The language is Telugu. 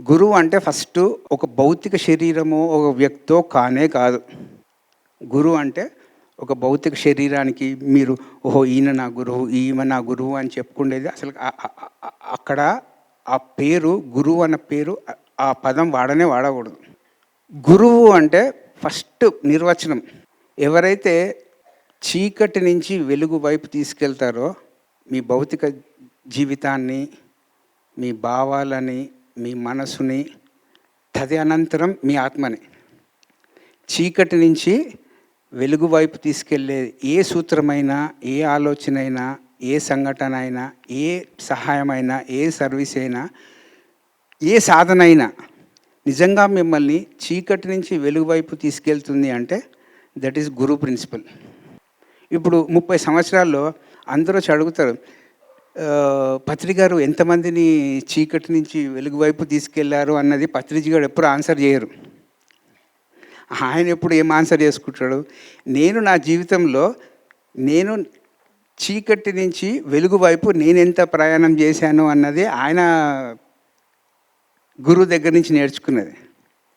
గురువు అంటే ఫస్ట్ ఒక భౌతిక శరీరము ఒక వ్యక్తో కానే కాదు. గురువు అంటే ఒక భౌతిక శరీరానికి మీరు ఓహో ఈయన నా గురువు ఈమె నా గురువు అని చెప్పుకునేది అసలు అక్కడ ఆ పేరు గురువు అన్న పేరు ఆ- ఆ పదం వాడనే వాడకూడదు. గురువు అంటే ఫస్ట్ నిర్వచనం. ఎవరైతే చీకటి నుంచి వెలుగు వైపు తీసుకెళ్తారో మీ భౌతిక జీవితాన్ని మీ భావాలని మీ మనసుని తది అనంతరం మీ ఆత్మని చీకటి నుంచి వెలుగు వైపు తీసుకెళ్ళే ఏ సూత్రమైనా ఏ ఆలోచన అయినా ఏ సంఘటన అయినా ఏ సహాయమైనా ఏ సర్వీస్ అయినా ఏ సాధన అయినా నిజంగా మిమ్మల్ని చీకటి నుంచి వెలుగు వైపు తీసుకెళ్తుంది అంటే దట్ ఈస్ గురు ప్రిన్సిపల్. ఇప్పుడు ముప్పై సంవత్సరాల్లో అందరూ వచ్చి అడుగుతారు పత్రి గారు ఎంతమందిని చీకటి నుంచి వెలుగు వైపు తీసుకెళ్ళారు అన్నది పత్రిజీ గారు ఎప్పుడు ఆన్సర్ చేయరు. ఆయన ఎప్పుడు ఏం ఆన్సర్ చేసుకుంటాడు? నేను నా జీవితంలో నేను చీకటి నుంచి వెలుగు వైపు నేను ఎంత ప్రయాణం చేశాను అన్నది ఆయన గురువు దగ్గర నుంచి నేర్చుకున్నది.